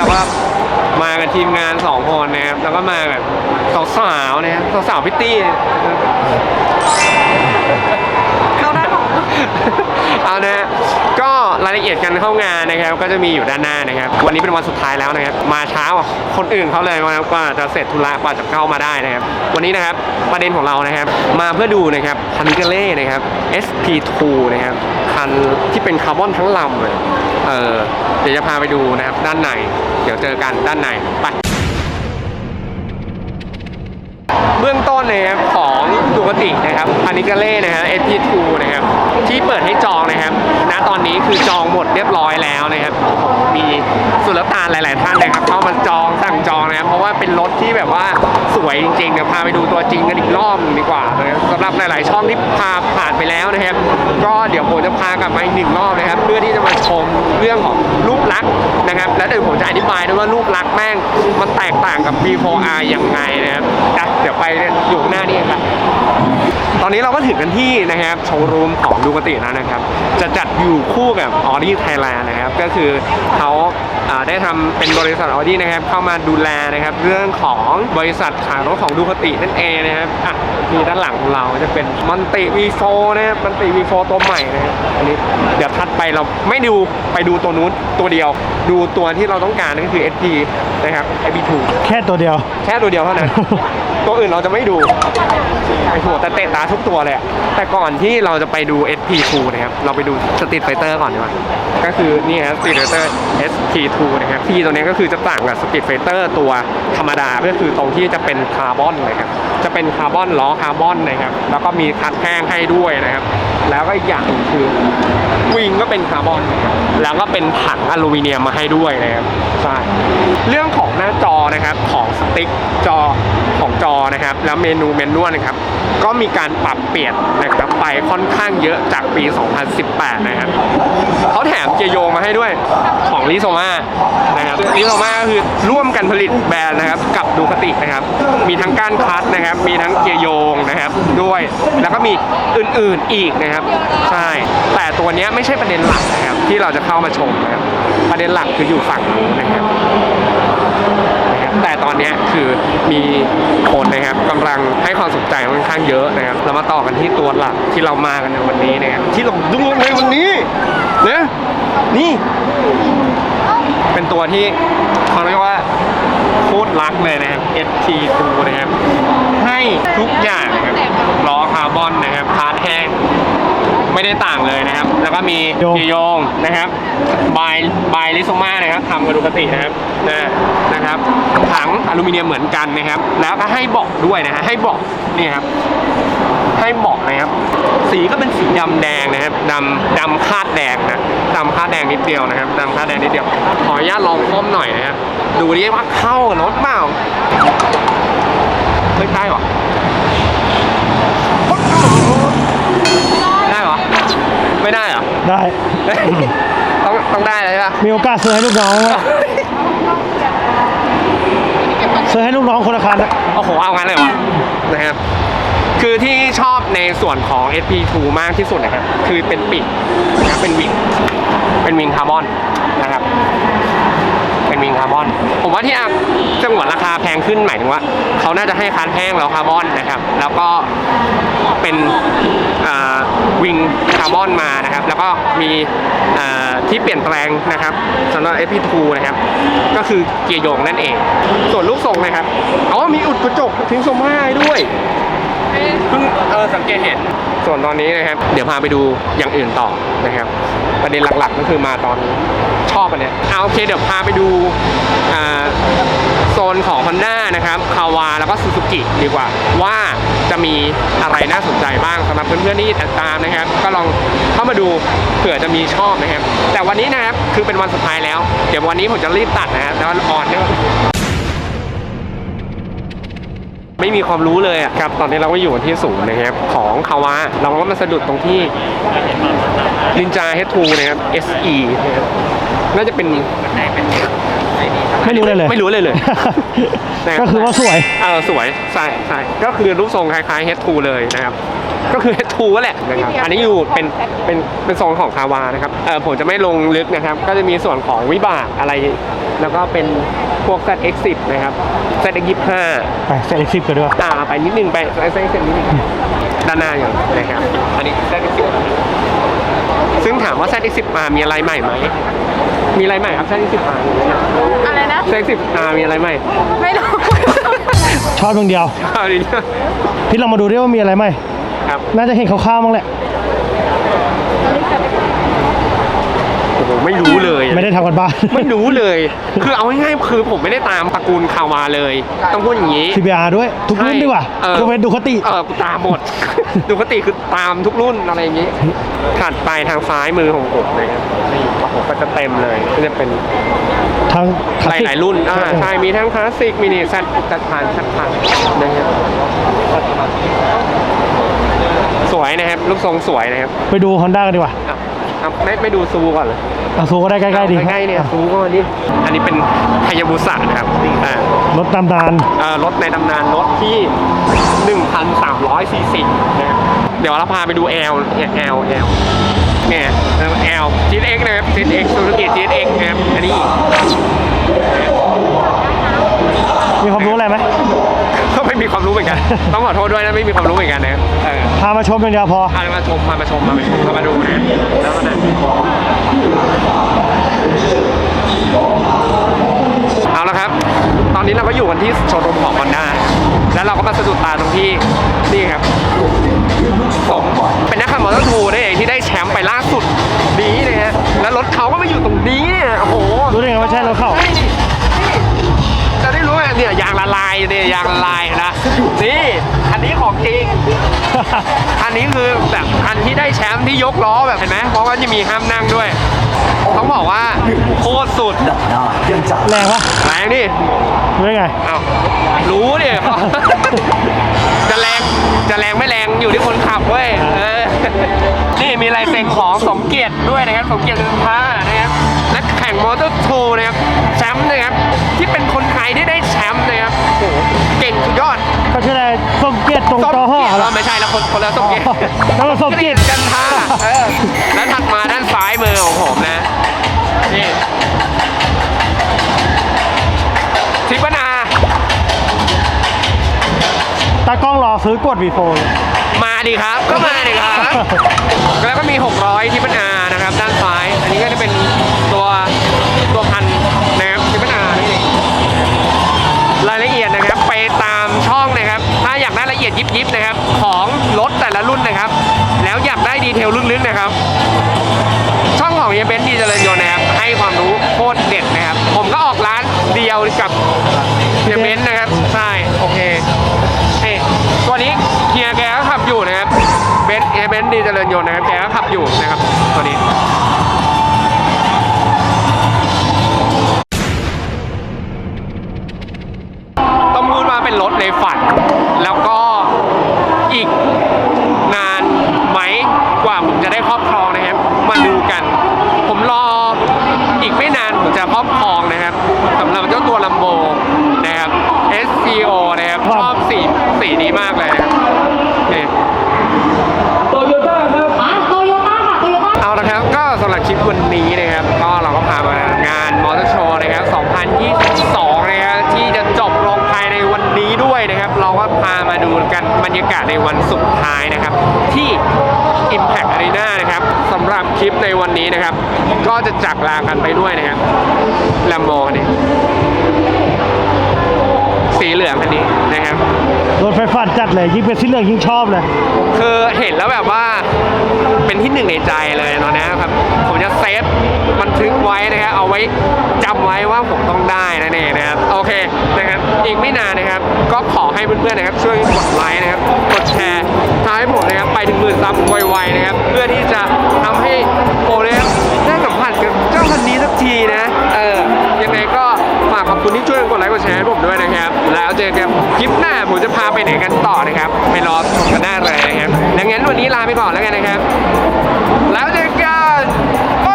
เราก็มากันทีมงานสองคนนะครับแล้วก็มาแบบสาวๆนะครับสาวๆพิตตี้เข้าได้ของเอานะฮะก็รา ยละเอียดการเข้างานนะครับ ก็จะมีอยู่ด้านหน้านะครับ วันนี้เป็นวันสุดท้ายแล้วนะครับ มาเช้าคนอื่นเขาเลยนะครับกว่าจะเสร็จธุระกว่าจะเข้ามาได้นะครับ วันนี้นะครับประเด็นของเรานะครับ มาเพื่อดูนะครับพันนิกเล่นะครับ SP2 นะครับคันที่เป็นคาร์บอนทั้งลำเลยเออเดี๋ยวจะพาไปดูนะครับด้านใน เดี๋ยวเจอกันด้านในไปเบื้องต้นนะครับของดูกตินะครับพานิกาเล่นะฮะ SP2 นะครับที่เปิดให้จองนะครับ ตอนนี้คือจองหมดเรียบร้อยแล้วนะครับ มีสุลต่านหลาย ๆ ท่านนะครับเข้ามาจองสั่งจองนะครับเพราะว่าเป็นรถที่แบบว่าสวยจริงๆเดี๋ยวพาไปดูตัวจริงกันอีกรอบหนึ่งดีกว่านะครับสำหรับหลาย ๆ ช่องที่พาผ่านไปแล้วนะครับ ก็เดี๋ยวผมจะพากลับมาอีกหนึ่งรอบนะครับ เพื่อที่จะมาชมเรื่องของรูปลักษณ์นะครับ แล้วเดี๋ยวผมจะอธิบายด้วยว่ารูปลักษณ์แม่งมันแตกต่างกับ B4R ยังไงนะครับเดี๋ยวไปอยู่หน้านี่เองครับ ตอนนี้เราก็ถึงกันที่นะครับโชว์รูมของดูกติแล้วนะครับ จะจัดอยู่คู่กับ Audi Thailand นะครับ ก็คือเขาอ่าได้ทำเป็นบริษัท Audi นะครับ เข้ามาดูแลนะครับ เรื่องของบริษัทขายรถของดูกตินั่นเองนะครับอะมีด้านหลังของเราจะเป็นมันติ V4 นะครับมันติ V4 ตัวใหม่นะครับอันนี้เดี๋ยวทัดไปเราไม่ดูไปดูตัวนู้นตัวเดียว ดูตัวที่เราต้องการนั่นก็คือ SP นะครับ SP2 แค่ตัวเดียว แค่ตัวเดียวเท่านั้น ตัวอื่นเราจะไม่ดูไอหัวแต่เตะตาทุกตัวเลยอะแต่ก่อนที่เราจะไปดู SP2 นะครับ เราไปดูสตรีทไฟเตอร์ก่อนดีกว่าก็คือนี่ฮะสตรีทไฟเตอร์ SP2 นะครับที่ตัวนี้ก็คือจะต่างกับสตรีทไฟเตอร์ตัวธรรมดา ก็คือตรงที่จะเป็นคาร์บอนนะครับ จะเป็นคาร์บอนล้อคาร์บอนนะครับ แล้วก็มีคัดแห้งให้ด้วยนะครับ แล้วก็อีกอย่างหนึ่งคือวิงก็เป็นคาร์บอนนะครับแล้วก็เป็นถังอลูมิเนียมมาให้ด้วยนะครับ ใช่ เรื่องของหน้าจอนะครับของสติ๊กจอของจอ นะครับ แล้วเมนูเมนวนะครับ ก็มีการปรับเปลี่ยนนะครับไปค่อนข้างเยอะจากปี 2018 นะครับเขาแถมเกียร์โยงมาให้ด้วยของลิโซมานะครับลิโซมาก็คือร่วมกันผลิตแบรนด์นะครับ กับดูคตินะครับ มีทั้งก้านคลัตช์นะครับ มีทั้งเกียร์โยงนะครับด้วย แล้วก็มีอื่นๆอีกนะครับ ใช่ แต่ตัวนี้ไม่ใช่ประเด็นหลักนะครับ ที่เราจะเข้ามาชมนะครับ ประเด็นหลักคืออยู่ฝั่งนู้นนะครับ อนเนี้ยคือมีคนนะครับกำลังให้ความสนใจค่อนข้างเยอะนะครับเรามาต่อกันที่ตัวหลักที่เรามากันในวันนี้นะครับที่เราดูในวันนี้นะนี่เป็นตัวที่เขาเรียกว่าโคตรรักเลยนะครับ ST2 นะครับ ให้ทุกอย่างนะครับล้อคาร์บอนนะครับพาร์ทแห้ง ไม่ได้ต่างเลยนะครับ แล้วก็มีโยงกีโยงนะครับบายบายลิโซมานะครับทำกับดูกตินะครับนะนะครับถังอลูมิเนียมเหมือนกันนะครับแล้วก็ให้เบาะด้วยนะฮะให้เบาะนี่ครับ ให้เบาะนะครับ สีก็เป็นสีดำแดงนะครับดำดำคาดแดงนะดำคาดแดงนิดเดียวนะครับดำคาดแดงนิดเดียว ขออนุญาตลองคล่อมหน่อยนะครับดูดิว่าเข้ากับรถเปล่าเฮ้ยได้เหรอได้เหรอ ไม่ได้เหรอ ได้ ต้องต้องได้เลยใช่ปะมีโอกาสซื้อให้ลูกน้องอะซื้อให้ลูกน้องคนละคันอะโอ้โหเอางั้นเลยวะนะครับ คือที่ชอบในส่วนของ SP2 มากที่สุดนะครับ คือเป็นปีกนะครับเป็นวิง เป็นวิงคาร์บอนนะครับเป็นวิงคาร์บอน ผมว่าที่อะจังหวดราคาแพงขึ้นหมายถึงว่า เขาน่าจะให้คันแห้งแล้วคาร์บอนนะครับ แล้วก็เป็นวิงคาร์บอนมานะครับ แล้วก็มีที่เปลี่ยนแปลงนะครับสำหรับ SP2 นะครับ ก็คือเกียร์โยงนั่นเอง ส่วนลูกทรงนะครับอ๋อมีอุดกระจกทิ้งโซมาด้วย เพิ่งเออสังเกตเห็น ส่วนตอนนี้นะครับ เดี๋ยวพาไปดูอย่างอื่นต่อนะครับ ประเด็นหลักๆก็คือมาตอนชอบอันเนี้ยเอาโอเคเดี๋ยวพาไปดูอ่าโซนของ Honda นะครับคาวาแล้วก็ซูซูกิดีกว่า ว่าจะมีอะไรน่าสนใจบ้างสำหรับเพื่อนๆที่ติดตามนะครับ ก็ลองเข้ามาดูเผื่อจะมีชอบนะครับ แต่วันนี้นะครับคือเป็นวันสุดท้ายแล้ว เดี๋ยววันนี้ผมจะรีบตัดนะครับแล้วออนเนี่ย ไม่มีความรู้เลยอะครับ ตอนนี้เราก็อยู่ที่ศูนย์นะครับ ของคาวาเราก็มาสะดุดตรงที่ลินจา H2 นะครับ SE นะครับน่าจะเป็นไม่รู้เลยเลย ไม่รู้เลยเลย ก็คือว่าสวย เออสวยใช่ใช่ก็คือรูปทรงคล้ายๆ H2 เลยนะครับ ก็คือ H2 ก็แหละนะครับอันนี้อยู่เป็นเป็นเป็นโซนของคาวานะครับเออผมจะไม่ลงลึกนะครับ ก็จะมีส่วนของวิบากอะไร แล้วก็เป็นพวก ZX10 นะครับ ZX25 ไปเซตสิบกันด้วยอ่าไปนิดนึงไปไอ้เส้นเส้นนิดนึงด้านหน้าอย่างนะครับอันนี้ ZX10 ซึ่งถามว่า ZX10R มีอะไรใหม่ไหมมีอะไรใหม่ครับ ZX10R อะไรนะ ZX10R มีอะไรใหม่ไม่รู้ ชอบตรงเดียว เอาดิ พี่ลองมาดูดิว่ามีอะไรไหม ครับ น่าจะเห็นคร่าวๆมั้งแหละ โอ้โหไม่รู้เลยอะไม่ได้ทำกันบ้านไม่รู้เลย คือเอาง่ายๆคือผมไม่ได้ตามตระกูลคาวาเลย ต้องพูดอย่างนี้ CBR ด้วย ทุกรุ่นดีกว่าเออ ยกเว้นดูคติ เออกูตามหมด ดูคติคือตามทุกรุ่นอะไรอย่างนี้ถัดไปทางซ้ายมือของผมนะครับนี่โอ้โหก็จะเต็มเลยก็จะเป็นทางหลายๆรุ่นอ่าใช่มีทั้งคลาสสิกมินิแซดจัดผ่านชัดผ่านนะครับสวยนะครับลูกทรงสวยนะครับ ไปดู Honda กันดีกว่า อะ อะไม่ไม่ดูซูก่อนเลยเอาซูก็ได้ใกล้ๆดีใกล้ๆเนี่ยซูก่อนดิอันนี้เป็นไฮยาบุสะนะครับอ่ารถตามดานเอ่อรถในตำนานรถที่ 1,300ซีซีนะครับเดี๋ยวเราพาไปดู L เนี่ย L L เนี่ย L GX นะครับ GX ซูซูกิ GX นะครับอันนี้มีความรู้อะไรไหมก็ไม่มี ความรู้เหมือนกัน ต้องขอโทษด้วยนะไม่มีความรู้เหมือนกันนะเออพามาชมอย่างเดียวพอ พามาชมพามาชมมามาชมมามาดูนะแล้วก็นะ ละลายเนี่ยยางละลายนะนี่อันนี้ของจริง อันนี้คือแบบอันที่ได้แชมป์ที่ยกล้อแบบเห็นไหมเพราะว่าจะมีห้ามนั่งด้วยต้องบอกว่าโคตรสุดแรงปะแรงดิรู้ได้ไงเอ้ารู้ดิจะแรงจะแรงไม่แรงอยู่ที่คนขับเว้ยเออนี่มีลายเซ็นของสมเกียรติด้วยนะครับสมเกียรติลืมผ้านะครับนักแข่งมอเตอร์โชว์นะครับแชมป์นะครับที่เป็น คนไทยที่ได้แชมป์นะครับโอ้โหเก่งสุดยอดก็ชื่ออะไรส้มเกียรติตรงจอห่อเอเหรออไม่ใช่แล้วคนคนละส้มเกียรติแล้วก็ส้มเกียรติ กันท่าเออแล้วถัดมาด้านซ้ายมือของผมนะนี่ทิปนา ตากล้องรอซื้อกดวีโฟเลยมาดิครับ ก็มาดิครับ แล้วก็มี 600ทิปนา ยนต์นะครับแกก็ขับอยู่นะครับตัวนี้ต้องพูดว่าเป็นรถในฝัน แล้วก็อีกนานไหมกว่าผมจะได้ครอบครองนะครับ มาดูกัน ผมรออีกไม่นานผมจะครอบครองนะครับสำหรับเจ้าตัวลัมโบนะครับ SCO นะครับชอบสีสีนี้มากเลยนะครับนี่ โตโยต้าค่ะโตโยต้า เอาละครับก็สำหรับคลิป วันนี้นะครับ ก็เราก็พามางานมอเตอร์โชว์นะครับ 2022 นะครับที่จะจบลงภายในวันนี้ด้วยนะครับ เราก็พามาดูกันบรรยากาศในวันสุดท้ายนะครับ ที่ Impact Arena นะครับสำหรับคลิปในวันนี้นะครับ ก็จะจากลากันไปด้วยนะครับแลมโบนี่ สีเหลืองคันนี้นะครับ รถไฟฟ้าจัดเลยยิ่งเป็นสีเหลืองยิ่งชอบเลย คือเห็นแล้วแบบว่าเป็นที่หนึ่งในใจเลยตอนนี้ครับ ผมจะเซฟบันทึกไว้นะครับเอาไว้จำไว้ว่าผมต้องได้นั่นเองนะครับ โอเคนะครับอีกไม่นานนะครับ ก็ขอให้เพื่อนๆนะครับ ช่วยกดไลค์นะครับกดแชร์ทำให้ผมนะครับไปถึงหมื่นซับไวๆนะครับ เพื่อที่จะทำให้ผมนะครับได้สัมผัสกับเจ้าคันนี้สักทีนะเออยังไงก็ ฝากขอบคุณที่ช่วยกดไลค์กดแชร์ให้ผมด้วยนะครับ แล้วเจอกันคลิปหน้าผมจะพาไปไหนกันต่อนะครับไปรอชมกันได้เลยนะครับดังนั้นวันนี้ลาไปก่อนแล้วกันนะครับ แล้วเจอกันไป